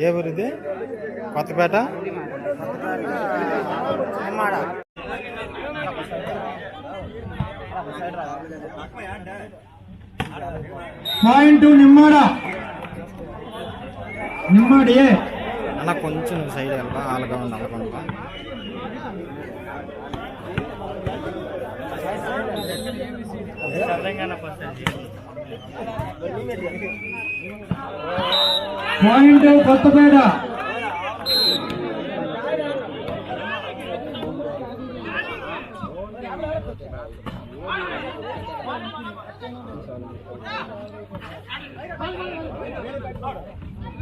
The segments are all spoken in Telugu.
ఏ ఊరు ఇది? కొత్తపేట? పాయింట్ నిమ్మాడ. నిమ్మాడి అన్న కొంచెం సైడ్ వెళ్ళా ఆలుగా ఉంది అనుకుంటా పాయింట్ కొత్తపేట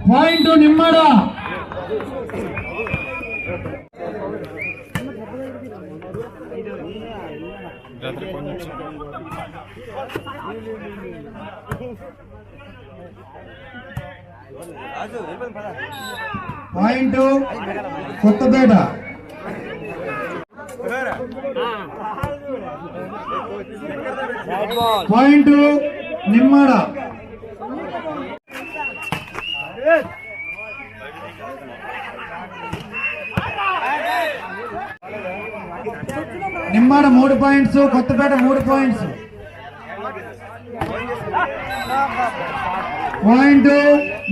పాయింట్ నిమ్మాడ రాత్రి కొంచెం పాయింట్ కొత్తపేట. పాయింట్ నిమ్మాడ. నిమ్మాడ మూడు పాయింట్స్ కొత్తపేట మూడు పాయింట్స్. పాయింట్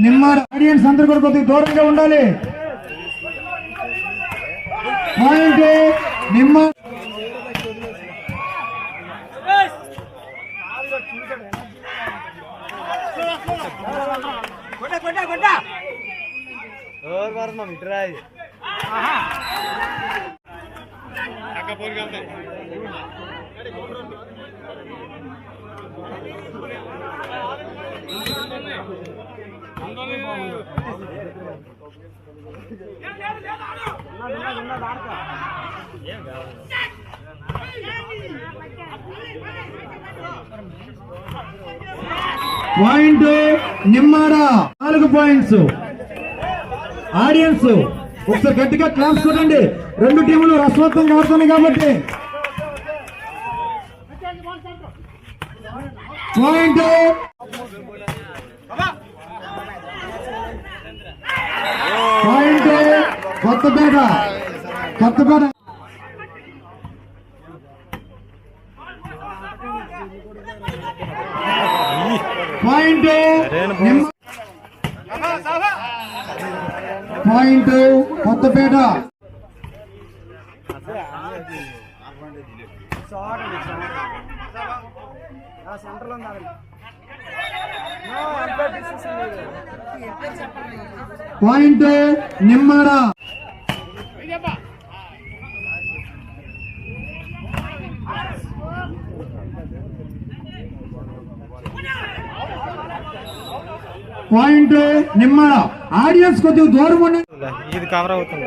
నిమ్మాడ ఆడియన్స్ అందరు కూడా కొద్దిగా దూరంగా ఉండాలి. పాయింట్ నిమ్మ పాయింట్ నిమ్మారా నాలుగు పాయింట్స్. ఆడియన్స్ ఒకసారి గట్టిగా క్లాప్స్ కొట్టండి. రెండు టీములు రసవత్వం ఆడుతున్నాయి కాబట్టి. Point. Point. Kothapeta. Kothapeta. Point. Point. Kothapeta. Point Nimmada point Nimmada audience కొద్దిగా దూరం ఉండండి. ఇది కవర్ అవుతుంది.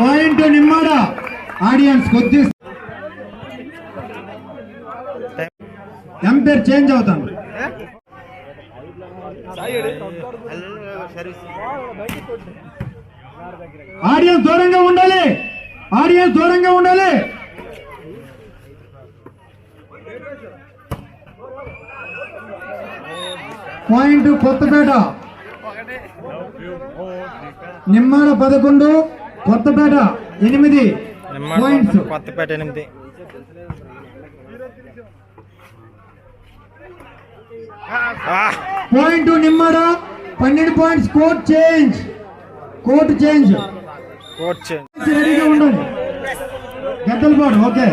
పాయింట్ నిమ్మడ. ఆడియన్స్ కొద్ది ఎంపైర్ చేంజ్ అవుతాను. ఆడియన్స్ దూరంగా ఉండాలి. ఆడియన్స్ దూరంగా ఉండాలి. పాయింట్ కొత్తపేట. నిమ్మాడ పదకొండు. కొత్తపేట ఎనిమిది పాయింట్స్ కొత్తపేట ఎనిమిది. పాయింట్ నిమ్మాడ పన్నెండు points court change. Court change. Coach రెడీగా ఉండండి. గద్దలపాడు ఓకే.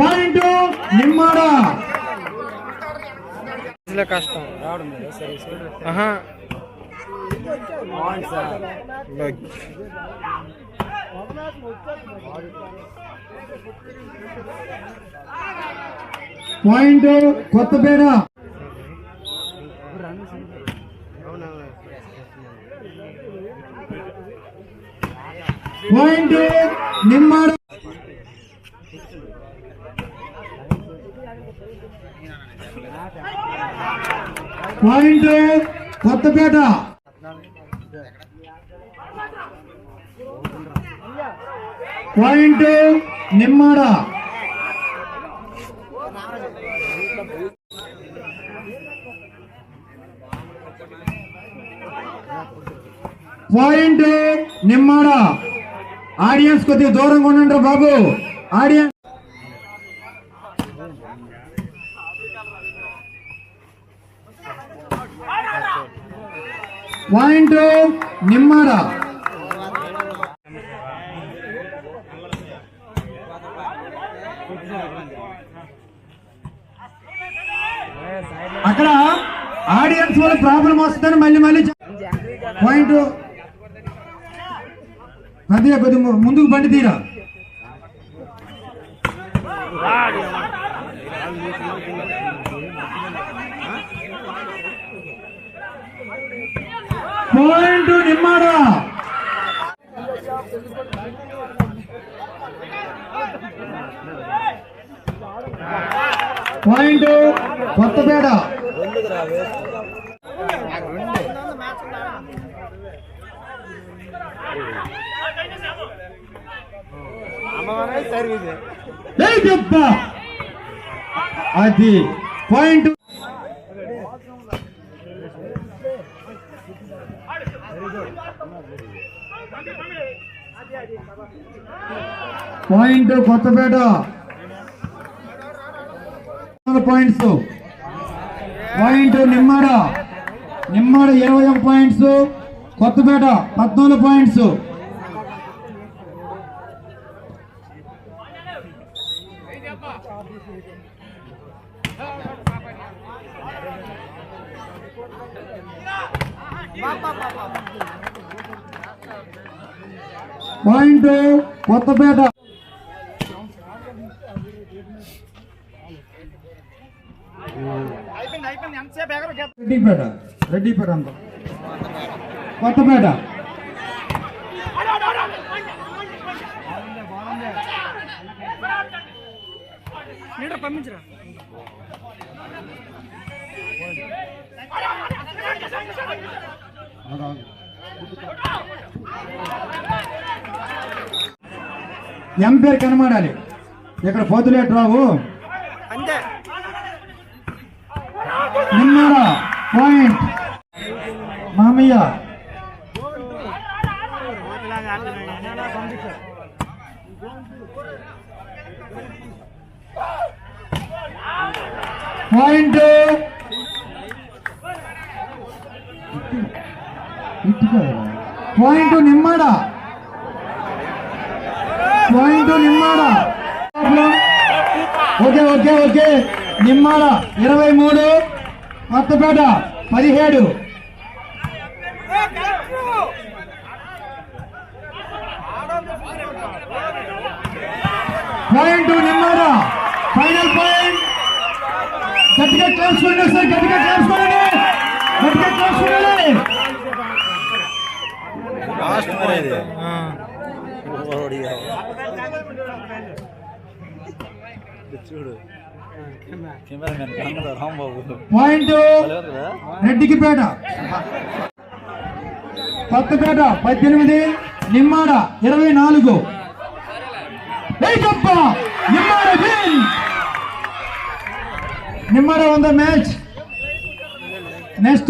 పాయింట్ నిమ్మాడ. ఇట్లా కష్టం. ఆహా. లో- point Kothapeta. Point Nimmada point Kothapeta point Nimmada point Nimmada. Audience కొద్దిగా దూరంగా ఉండండి బాబు. Audience point Nimmada. అక్కడ ఆడియన్స్ వల్ల ప్రాబ్లం వస్తుందని మళ్ళీ మళ్ళీ పాయింట్ అదే కొద్దిగా ముందుకు బండి తీరా. పాయింట్ నిమ్మాడా? పాయింట్ కొత్తపేట. అది point point Kothapeta points point Nimmada Nimmada ఇరవై ఒక పాయింట్స్ కొత్తపేట పద్నాలుగు పాయింట్స్. పాయింట్ కొత్తపేట రెడ్డిపేట రెడ్డిపేట అంత. కొత్తపేట ఎం పేరు కనమాడాలి? ఇక్కడ పోతులేట్ రావు. అంతే. పాయింట్. మామయ్య. Point. Point Nimmada. Point Nimmada. Okay okay okay. Nimmada ఇరవై మూడు. కొత్తపేట పదిహేడు. పాయింట్ నిమ్మ ఫైనల్ పాయింట్ క్లాస్ కొనండి సార్ గట్టిగా క్లాస్ కొనండి గట్టిగా క్లాస్ కొనండి లాస్ట్ మరి ఇది. చూడు. కెమెరామెన్ కన్నడ రాంబాబు పాయింట్ రెడ్డికిపేట కొత్తపేట పద్దెనిమిది. నిమ్మాడ ఇరవై నాలుగు! నిమ్మాడ win! నిమ్మాడ వంద మ్యాచ్ నెక్స్ట్